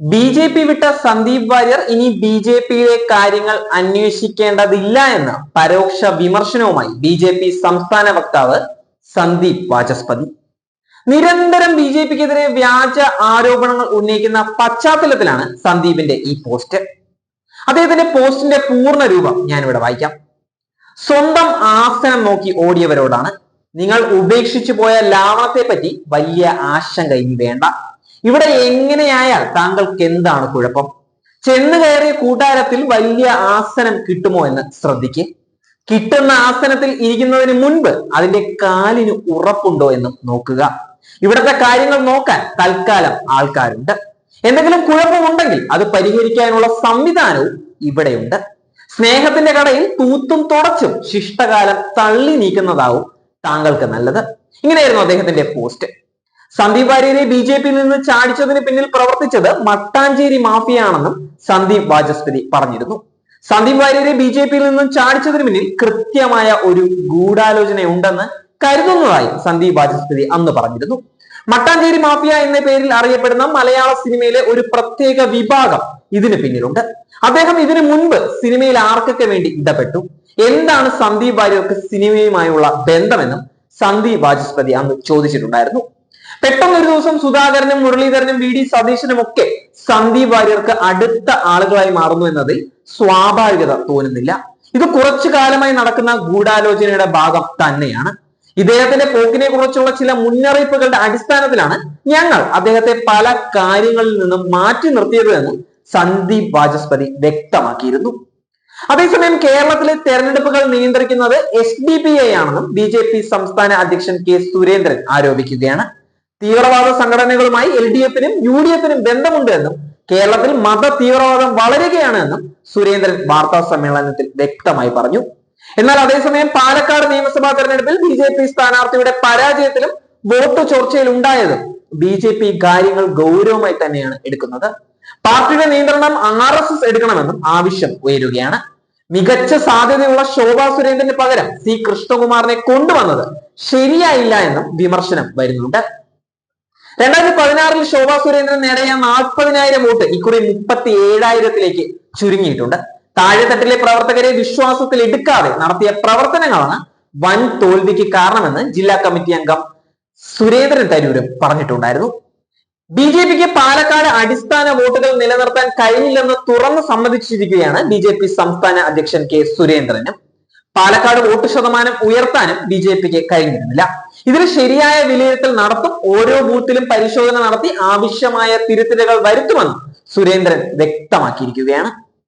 B J P വിട്ട സന്ദീപ് വാര്യർ ഇനി B J പിയിലെ കാര്യങ്ങൾ അന്വേഷിക്കേണ്ടതില്ല എന്ന് പരോക്ഷ വിമർശനവുമായി ബി ജെ പി സംസ്ഥാന വക്താവ് സന്ദീപ് വാചസ്പതി. നിരന്തരം ബി ജെ പിക്കെതിരെ വ്യാജ ആരോപണങ്ങൾ ഉന്നയിക്കുന്ന പശ്ചാത്തലത്തിലാണ് സന്ദീപിന്റെ ഈ പോസ്റ്റ്. അദ്ദേഹത്തിന്റെ പോസ്റ്റിന്റെ പൂർണ രൂപം ഞാനിവിടെ വായിക്കാം. സ്വന്തം ആസനം നോക്കി ഓടിയവരോടാണ്. നിങ്ങൾ ഉപേക്ഷിച്ചു പോയ ലാവണത്തെ പറ്റി വലിയ ആശങ്ക ഇനി വേണ്ട. ഇവിടെ എങ്ങനെയായാൽ താങ്കൾക്ക് എന്താണ് കുഴപ്പം? ചെന്ന് കയറിയ കൂട്ടാരത്തിൽ വലിയ ആസനം കിട്ടുമോ എന്ന് ശ്രദ്ധിക്ക്. കിട്ടുന്ന ആസനത്തിൽ ഇരിക്കുന്നതിന് മുൻപ് അതിന്റെ കാലിന് ഉറപ്പുണ്ടോ എന്നും നോക്കുക. ഇവിടുത്തെ കാര്യങ്ങൾ നോക്കാൻ തൽക്കാലം ആൾക്കാരുണ്ട്. എന്തെങ്കിലും കുഴപ്പമുണ്ടെങ്കിൽ അത് പരിഹരിക്കാനുള്ള സംവിധാനവും ഇവിടെയുണ്ട്. സ്നേഹത്തിന്റെ കടയിൽ തൂത്തും തുടച്ചും ശിഷ്ടകാലം തള്ളി നീക്കുന്നതാവും താങ്കൾക്ക് നല്ലത്. ഇങ്ങനെയായിരുന്നു അദ്ദേഹത്തിന്റെ പോസ്റ്റ്. സന്ദീപ് വാര്യരെ ബി ജെ പിയിൽ നിന്ന് ചാടിച്ചതിന് പിന്നിൽ പ്രവർത്തിച്ചത് മട്ടാഞ്ചേരി മാഫിയാണെന്നും സന്ദീപ് വാചസ്പതി പറഞ്ഞിരുന്നു. സന്ദീപ് വാര്യരെ ബി ജെ പിയിൽ നിന്നും ചാടിച്ചതിന് പിന്നിൽ കൃത്യമായ ഒരു ഗൂഢാലോചന ഉണ്ടെന്ന് കരുതുന്നതായി സന്ദീപ് വാചസ്പതി അന്ന് പറഞ്ഞിരുന്നു. മട്ടാഞ്ചേരി മാഫിയ എന്ന പേരിൽ അറിയപ്പെടുന്ന മലയാള സിനിമയിലെ ഒരു പ്രത്യേക വിഭാഗം ഇതിന് പിന്നിലുണ്ട്. അദ്ദേഹം ഇതിനു മുൻപ് സിനിമയിൽ ആർക്കൊക്കെ വേണ്ടി ഇടപെട്ടു? എന്താണ് സന്ദീപ് വാര്യർക്ക് സിനിമയുമായുള്ള ബന്ധമെന്നും സന്ദീപ് വാചസ്പതി അന്ന് ചോദിച്ചിട്ടുണ്ടായിരുന്നു. പെട്ടെന്ന് ഒരു ദിവസം സുധാകരനും മുരളീധരനും വി ഡി സതീശനും ഒക്കെ സന്ദീപ് വാര്യർക്ക് അടുത്ത ആളുകളായി മാറുന്നു എന്നതിൽ സ്വാഭാവികത തോന്നുന്നില്ല. ഇത് കുറച്ചു കാലമായി നടക്കുന്ന ഗൂഢാലോചനയുടെ ഭാഗം തന്നെയാണ്. ഇദ്ദേഹത്തിന്റെ പോക്കിനെ കുറിച്ചുള്ള ചില മുന്നറിയിപ്പുകളുടെ അടിസ്ഥാനത്തിലാണ് ഞങ്ങൾ അദ്ദേഹത്തെ പല കാര്യങ്ങളിൽ നിന്നും മാറ്റി നിർത്തിയത് എന്ന് സന്ദീപ് വാചസ്പതി വ്യക്തമാക്കിയിരുന്നു. അതേസമയം കേരളത്തിലെ തെരഞ്ഞെടുപ്പുകൾ നിയന്ത്രിക്കുന്നത് എസ് ഡി പി ഐ ആണെന്നും ബി ജെ പി സംസ്ഥാന അധ്യക്ഷൻ കെ സുരേന്ദ്രൻ ആരോപിക്കുകയാണ്. തീവ്രവാദ സംഘടനകളുമായി എൽ ഡി എഫിനും യു ഡി എഫിനും ബന്ധമുണ്ട് എന്നും കേരളത്തിൽ മത തീവ്രവാദം വളരുകയാണ് എന്നും സുരേന്ദ്രൻ വാർത്താ സമ്മേളനത്തിൽ വ്യക്തമായി പറഞ്ഞു. എന്നാൽ അതേസമയം പാലക്കാട് നിയമസഭാ തെരഞ്ഞെടുപ്പിൽ ബി ജെ പി സ്ഥാനാർത്ഥിയുടെ പരാജയത്തിലും വോട്ട് ചോർച്ചയിൽ ഉണ്ടായതും ബി ജെ പി കാര്യങ്ങൾ ഗൗരവമായി തന്നെയാണ് എടുക്കുന്നത്. പാർട്ടിയുടെ നിയന്ത്രണം ആർ എസ് എസ് എടുക്കണമെന്നും ആവശ്യം ഉയരുകയാണ്. മികച്ച സാധ്യതയുള്ള ശോഭാ സുരേന്ദ്രന് പകരം സി കൃഷ്ണകുമാറിനെ കൊണ്ടുവന്നത് ശരിയായില്ല എന്നും വിമർശനം വരുന്നുണ്ട്. രണ്ടായിരത്തി പതിനാറിൽ ശോഭാ സുരേന്ദ്രൻ നേടിയ നാൽപ്പതിനായിരം വോട്ട് ഇക്കുറി മുപ്പത്തി ഏഴായിരത്തിലേക്ക് ചുരുങ്ങിയിട്ടുണ്ട്. താഴെത്തട്ടിലെ പ്രവർത്തകരെ വിശ്വാസത്തിൽ എടുക്കാതെ നടത്തിയ പ്രവർത്തനങ്ങളാണ് വൻ തോൽവിക്ക് കാരണമെന്ന് ജില്ലാ കമ്മിറ്റി അംഗം സുരേന്ദ്രൻ തരൂരും പറഞ്ഞിട്ടുണ്ടായിരുന്നു. ബി ജെ പിക്ക് പാലക്കാട് അടിസ്ഥാന വോട്ടുകൾ നിലനിർത്താൻ കഴിഞ്ഞില്ലെന്ന് തുറന്ന് സമ്മതിച്ചിരിക്കുകയാണ് ബി ജെ പി സംസ്ഥാന അധ്യക്ഷൻ കെ സുരേന്ദ്രനും. പാലക്കാട് വോട്ട് ശതമാനം ഉയർത്താനും ബി ജെ പിക്ക് കഴിഞ്ഞിരുന്നില്ല. ഇതിന് ശരിയായ വിലയിരുത്തൽ നടത്തും. ഓരോ ബൂത്തിലും പരിശോധന നടത്തി ആവശ്യമായ തിരുത്തലുകൾ വരുത്തുമെന്ന് സുരേന്ദ്രൻ വ്യക്തമാക്കിയിരിക്കുകയാണ്.